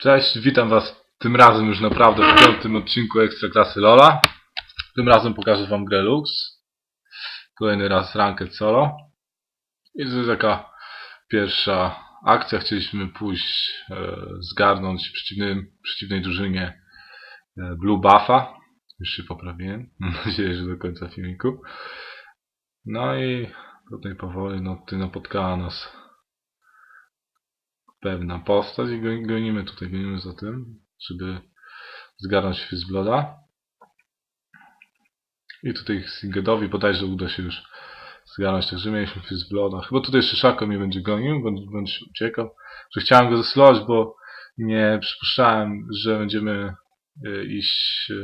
Cześć, witam Was tym razem już naprawdę w piątym odcinku Ekstraklasy Lola. Tym razem pokażę Wam grę Lux. Kolejny raz Ranked Solo. I to jest taka pierwsza akcja. Chcieliśmy pójść e, zgarnąć przeciwnym, przeciwnej drużynie e, Blue Buffa. Już się poprawiłem. Mam nadzieję, że do końca filmiku. No i tutaj powoli no, tutaj napotkała nas pewna postać i go- gonimy tutaj, gonimy za tym, żeby zgarnąć Fizzbloda. I tutaj Singedowi bodajże uda się już zgarnąć, także mieliśmy Fizzbloda. Chyba tutaj jeszcze Szako mnie będzie gonił, bądź uciekał. Że chciałem go zeslować, bo nie przypuszczałem, że będziemy e, iść e,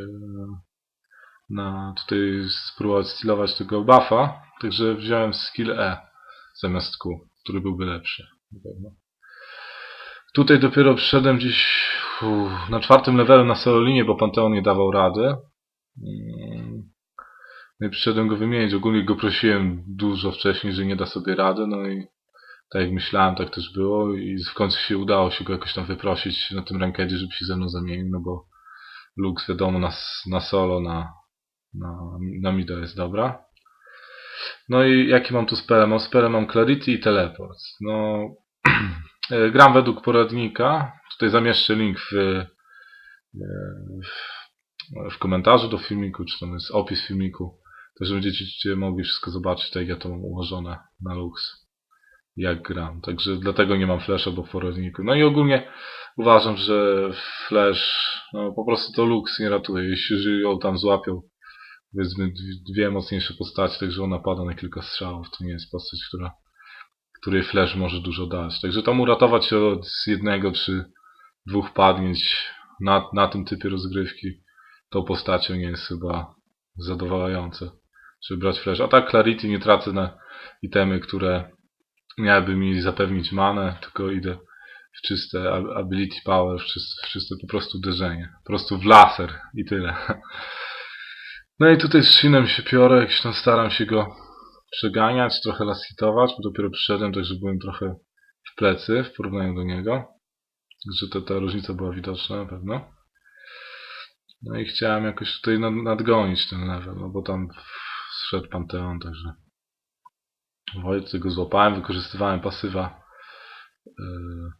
na tutaj spróbować stylować tego buffa, także wziąłem skill E zamiast Q, który byłby lepszy. Na pewno. Tutaj dopiero przyszedłem gdzieś uff, na czwartym levelu na solo linię, bo Panteon nie dawał rady. Mm. No i przyszedłem go wymienić. Ogólnie go prosiłem dużo wcześniej, że nie da sobie rady. No i tak jak myślałem, tak też było. I w końcu się udało się go jakoś tam wyprosić na tym rankedzie, żeby się ze mną zamienił, no bo Lux wiadomo na, na solo, na, na, na mida jest dobra. No i jaki mam tu spele? Mam spele, mam Clarity i Teleport. No, Gram według poradnika. Tutaj zamieszczę link w, e, w, w komentarzu do filmiku, czy tam jest opis filmiku. Także będziecie mogli wszystko zobaczyć, tak jak ja to mam ułożone na lux. Jak gram. Także dlatego nie mam flasha, bo w poradniku. No i ogólnie uważam, że flash, no po prostu to lux nie ratuje. Jeśli ją tam złapią, powiedzmy dwie mocniejsze postacie, także ona pada na kilka strzałów. To nie jest postać, która której flash może dużo dać. Także tam uratować się od jednego czy dwóch padnięć na, na tym typie rozgrywki tą postacią nie jest chyba zadowalające, żeby brać flash. A tak Clarity nie tracę na itemy, które miałyby mi zapewnić manę, tylko idę w czyste ab- ability power, w czyste, w czyste po prostu uderzenie. Po prostu w laser i tyle. No i tutaj z Shinem się piorę, jakoś tam staram się go przeganiać, trochę las hitować, bo dopiero przyszedłem, także byłem trochę w plecy w porównaniu do niego. Także to, ta różnica była widoczna na pewno. No i chciałem jakoś tutaj nad, nadgonić ten level, no bo tam zszedł Panteon, także Wojcy go złapałem, wykorzystywałem pasywa yy,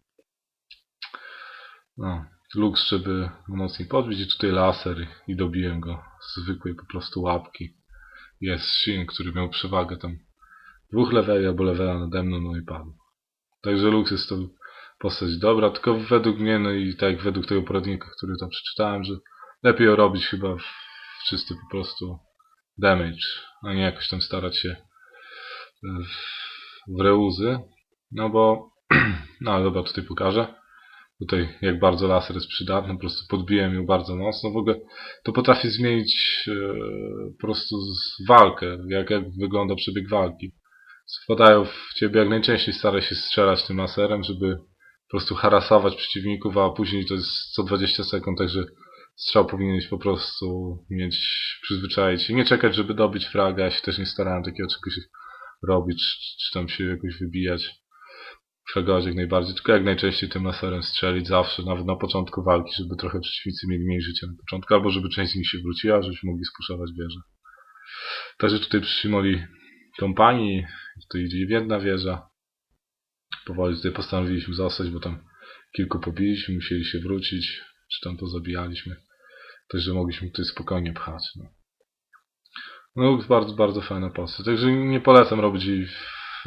no, Lux, żeby mocniej podbić i tutaj laser i dobiłem go z zwykłej po prostu łapki jest Shin, który miał przewagę tam dwóch leveli albo levela nade mną, no i padł. Także Lux jest to postać dobra, tylko według mnie, no i tak według tego poradnika, który tam przeczytałem, że lepiej robić chyba w, czysty po prostu damage, a nie jakoś tam starać się w, w reuzy, no bo no dobra, tutaj pokażę. Tutaj jak bardzo laser jest przydatny, po prostu podbiłem ją bardzo mocno. W ogóle to potrafi zmienić e, po prostu walkę, jak, jak wygląda przebieg walki. Wpadają w ciebie jak najczęściej staraj się strzelać tym laserem, żeby po prostu harasować przeciwników, a później to jest co 20 sekund, także strzał powinieneś po prostu mieć, przyzwyczaić się. Nie czekać, żeby dobić fraga, ja się też nie starałem takiego czegoś robić, czy, czy tam się jakoś wybijać jak najbardziej, tylko jak najczęściej tym laserem strzelić zawsze, nawet na początku walki, żeby trochę przeciwnicy mieli mniej życia na początku, albo żeby część z nich się wróciła, żebyśmy mogli spuszować wieżę. Także tutaj przyjmoli kompanii, tutaj idzie jedna wieża. Powoli tutaj postanowiliśmy zostać, bo tam kilku pobiliśmy, musieli się wrócić, czy tam pozabijaliśmy. Także mogliśmy tutaj spokojnie pchać. No, no bardzo, bardzo fajna postać. Także nie polecam robić jej w,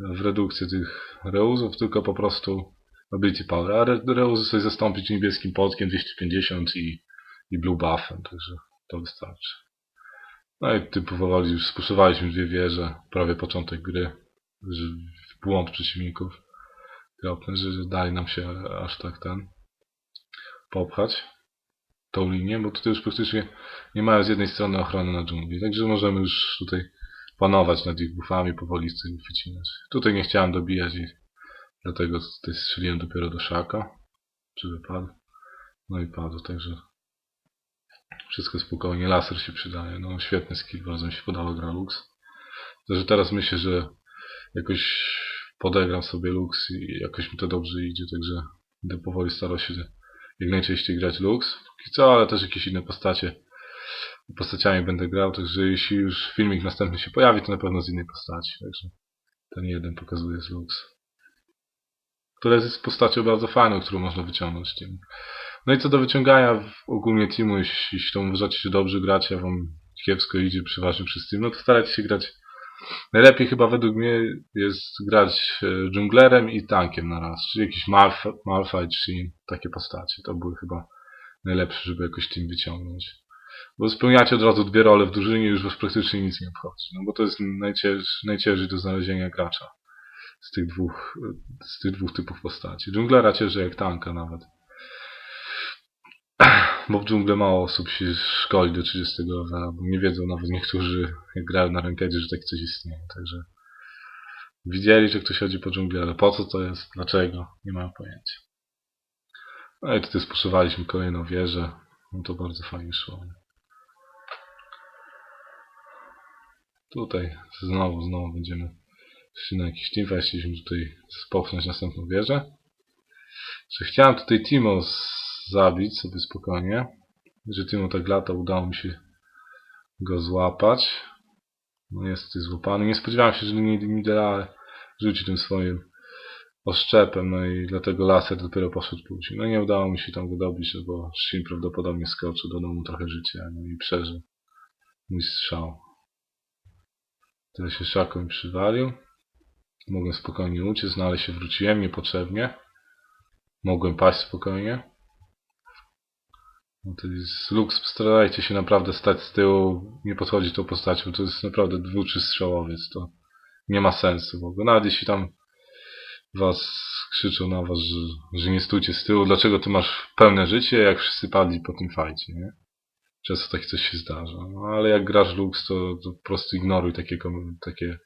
w redukcję tych reuzów, tylko po prostu ability power. A re- reuzy sobie zastąpić niebieskim podkiem 250 i, i blue buffem, także to wystarczy. No i ty powoli już spuszowaliśmy dwie wieże, prawie początek gry, w błąd przeciwników. Kropny, że że dali nam się aż tak ten popchać tą linię, bo tutaj już praktycznie nie mają z jednej strony ochrony na dżungli, także możemy już tutaj panować nad ich buffami, powoli ich wycinać. Tutaj nie chciałem dobijać ich, dlatego tutaj strzeliłem dopiero do szaka, czy wypadł. No i padł, także wszystko spokojnie, laser się przydaje, no świetny skill, bardzo mi się podoba gra Lux. Także teraz myślę, że jakoś podegram sobie Lux i jakoś mi to dobrze idzie, także Będę powoli starał się jak najczęściej grać Lux. Póki co, ale też jakieś inne postacie. Postaciami będę grał, także jeśli już filmik następny się pojawi, to na pewno z innej postaci. Także ten jeden pokazuje z Lux. Która jest postacią bardzo fajną, którą można wyciągnąć. Tym. No i co do wyciągania ogólnie teamu, jeśli, jeśli to uważacie, że dobrze gracie, a wam kiepsko idzie przeważnie przez team, no to starajcie się grać. Najlepiej chyba według mnie jest grać e, dżunglerem i tankiem na raz, czyli jakiś Malf- Malphite, Shin, takie postacie. To były chyba najlepsze, żeby jakoś team wyciągnąć. Bo spełniacie od razu dwie role w drużynie już was praktycznie nic nie obchodzi. No bo to jest najcięż, najciężej do znalezienia gracza z tych dwóch, z tych dwóch typów postaci. Dżunglera cieszy jak tanka nawet. Bo w dżunglę mało osób się szkoli do 30 levela, bo nie wiedzą nawet niektórzy, jak grają na rankedzie, że takie coś istnieje. Także widzieli, że ktoś chodzi po dżungli, ale po co to jest, dlaczego, nie mają pojęcia. No i tutaj spuszczowaliśmy kolejną wieżę. No to bardzo fajnie szło. Tutaj znowu, znowu będziemy szli na jakiś team, chcieliśmy tutaj spochnąć następną wieżę. Że chciałem tutaj Timo zabić sobie spokojnie. Że Timo tak lata, udało mi się go złapać. No jest tutaj złapany. Nie spodziewałem się, że Nidera rzuci tym swoim oszczepem, no i dlatego laser dopiero poszedł później. No nie udało mi się tam go dobić, no bo Shin prawdopodobnie skoczył, dodał mu trochę życia, no i przeżył mój strzał. Tyle się szaką mi przywalił. Mogłem spokojnie uciec, no ale się wróciłem niepotrzebnie. Mogłem paść spokojnie. No to jest Lux, starajcie się naprawdę stać z tyłu, nie podchodzić tą postacią, to jest naprawdę dwu czy strzałowiec, to nie ma sensu w ogóle. Nawet jeśli tam was krzyczą na was, że, że nie stójcie z tyłu, dlaczego ty masz pełne życie, jak wszyscy padli po tym fajcie, nie? Często takie coś się zdarza. No, ale jak grasz Lux, to, to po prostu ignoruj takie, takie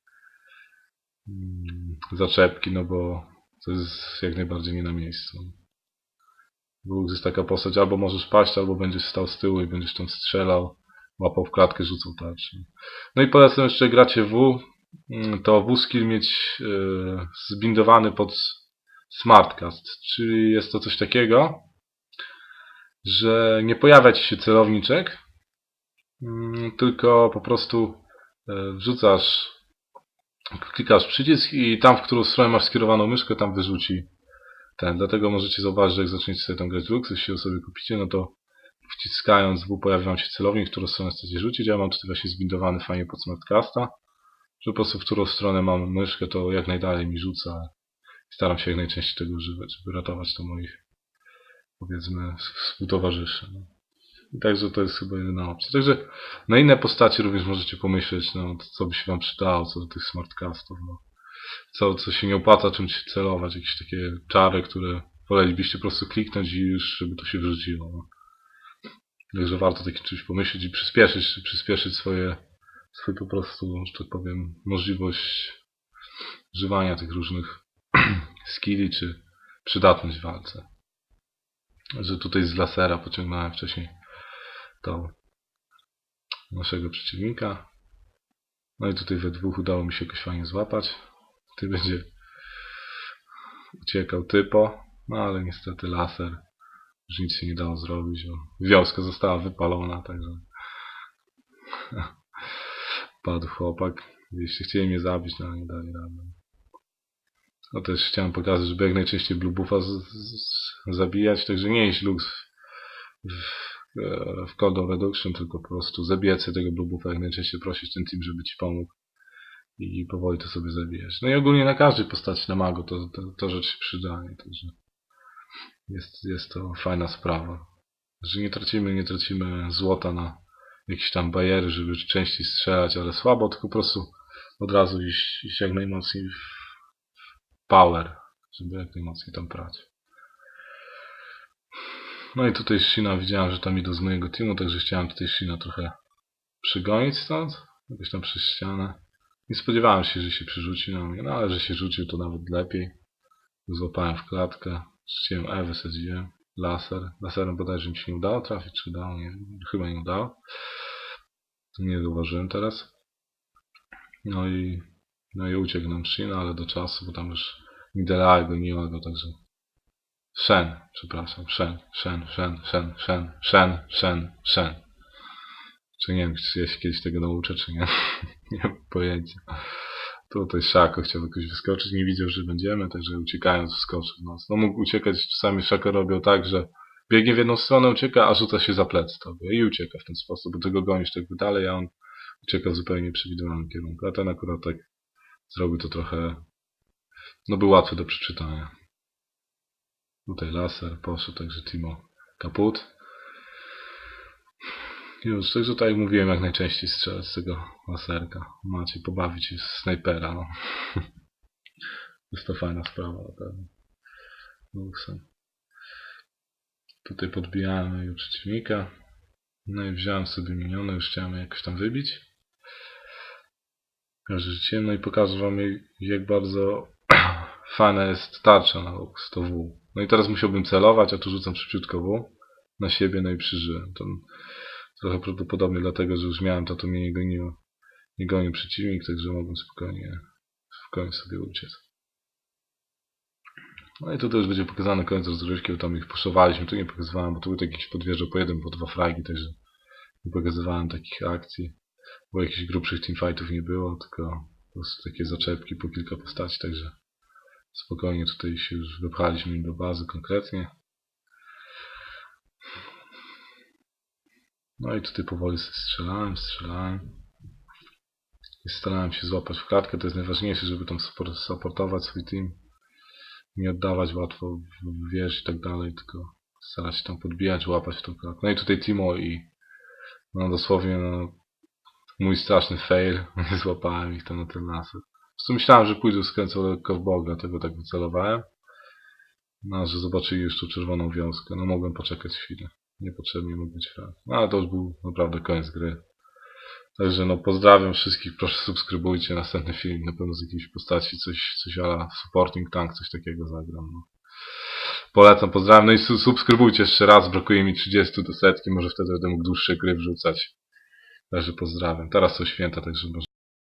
mm, zaczepki, no bo to jest jak najbardziej nie na miejscu. Lux jest taka postać, albo możesz paść, albo będziesz stał z tyłu i będziesz tam strzelał, łapał w klatkę, rzucał tarczę. No i polecam jeszcze gracie W, mm, to W-skill mieć e, zbindowany pod Smartcast, czyli jest to coś takiego, że nie pojawia ci się celowniczek, mm, tylko po prostu e, wrzucasz, klikasz przycisk i tam, w którą stronę masz skierowaną myszkę, tam wyrzuci ten. Dlatego możecie zauważyć, że jak zaczniecie sobie tam grać Lux, jeśli ją sobie kupicie, no to wciskając W pojawia wam się celownik, w którą stronę chcecie rzucić. Ja mam tutaj właśnie zbindowany fajnie pod Smartcasta, że po prostu w którą stronę mam myszkę, to jak najdalej mi rzuca. Staram się jak najczęściej tego używać, żeby ratować to moich, powiedzmy, współtowarzyszy. No. I także to jest chyba jedyna opcja. Także na inne postacie również możecie pomyśleć, no, co by się wam przydało, co do tych smartcastów, no. Co, co się nie opłaca czymś celować, jakieś takie czary, które wolelibyście po prostu kliknąć i już, żeby to się wrzuciło. No. Także warto takie czymś pomyśleć i przyspieszyć, przyspieszyć swoje, swój po prostu, że tak powiem, możliwość używania tych różnych skilli, czy przydatność w walce. Że tutaj z lasera pociągnąłem wcześniej to naszego przeciwnika. No i tutaj we dwóch udało mi się jakoś fajnie złapać. Tutaj będzie uciekał typo, no ale niestety laser już nic się nie dało zrobić. Wioska została wypalona, także padł chłopak. Jeśli chcieli mnie zabić, no nie dali rady. No też chciałem pokazać, żeby jak najczęściej Blue Buffa zabijać, także nie iść lux w, e, w reduction, tylko po prostu zabijać tego Blue Buffa, jak najczęściej prosić ten team, żeby ci pomógł i powoli to sobie zabijać. No i ogólnie na każdej postaci na magu to, to, to rzecz się także jest, jest to fajna sprawa. Że nie tracimy, nie tracimy złota na jakieś tam bariery, żeby częściej strzelać, ale słabo, tylko po prostu od razu iść, iść jak najmocniej w power, żeby jak najmocniej tam prać. No i tutaj Shina widziałem, że tam idą z mojego teamu, także chciałem tutaj Shina trochę przygonić stąd, jakoś tam przez ścianę. Nie spodziewałem się, że się przerzuci na mnie, no ale że się rzucił to nawet lepiej. Złapałem w klatkę, rzuciłem E, wysadziłem, laser. Laserem bodajże mi się nie udało trafić, czy udało, nie, chyba nie udało. Nie zauważyłem teraz. No i, no i uciekł nam Shina, ale do czasu, bo tam już Nidela goniła go, także Shen, przepraszam, Shen, Shen, Shen, Shen, Shen, Shen, Shen, Shen. Czy nie wiem, czy ja się kiedyś tego nauczę, czy nie. nie mam pojęcia. Tutaj Szako chciał jakoś wyskoczyć, nie widział, że będziemy, także uciekając wskoczył w nas. No mógł uciekać, czasami Szako robił tak, że biegnie w jedną stronę, ucieka, a rzuca się za plecy tobie i ucieka w ten sposób, bo tego gonisz tak dalej, a on ucieka w zupełnie nieprzewidywalnym kierunku. A ten akurat tak zrobił to trochę, no był łatwy do przeczytania. Tutaj laser poszedł, także Timo kaput. Już, także tak jak mówiłem, jak najczęściej strzelać z tego laserka. Macie pobawić się z snajpera, no. Jest to fajna sprawa na pewno. Luksem. Tutaj podbijamy już przeciwnika. No i wziąłem sobie minione, już chciałem jakoś tam wybić. Także rzuciłem, no i pokażę wam jak bardzo fajna jest tarcza na Lux, to W. No i teraz musiałbym celować, a tu rzucam szybciutko W na siebie, no i przeżyłem. To trochę prawdopodobnie dlatego, że już miałem to, to mnie nie goniło. Nie gonił przeciwnik, także mogłem spokojnie, spokojnie sobie uciec. No i tutaj już będzie pokazany koniec rozgrywki, bo tam ich puszowaliśmy. Tu nie pokazywałem, bo tu były jakieś podwieże po jeden, po dwa fragi, także nie pokazywałem takich akcji. Bo jakichś grubszych teamfightów nie było, tylko po prostu takie zaczepki po kilka postaci, także spokojnie tutaj się już wypchaliśmy do bazy konkretnie. No i tutaj powoli strzelałem, strzelałem. I starałem się złapać w klatkę, to jest najważniejsze, żeby tam support- supportować swój team. Nie oddawać łatwo wież i tak dalej, tylko starać się tam podbijać, łapać w tą klatkę. No i tutaj Timo i no dosłownie no, mój straszny fail. Złapałem ich tam na ten laser. Po prostu myślałem, że pójdę skręcał lekko w bok, dlatego tak wycelowałem. No, że zobaczyli już tą czerwoną wiązkę. No mogłem poczekać chwilę. Niepotrzebnie mógł być frag. No ale to już był naprawdę koniec gry. Także no pozdrawiam wszystkich, proszę subskrybujcie następny film, na pewno z jakiejś postaci, coś, coś ala supporting tank, coś takiego zagram. No. Polecam, pozdrawiam, no i su- subskrybujcie jeszcze raz, brakuje mi 30 do setki, może wtedy będę mógł dłuższe gry wrzucać. Także pozdrawiam. Teraz są święta, także może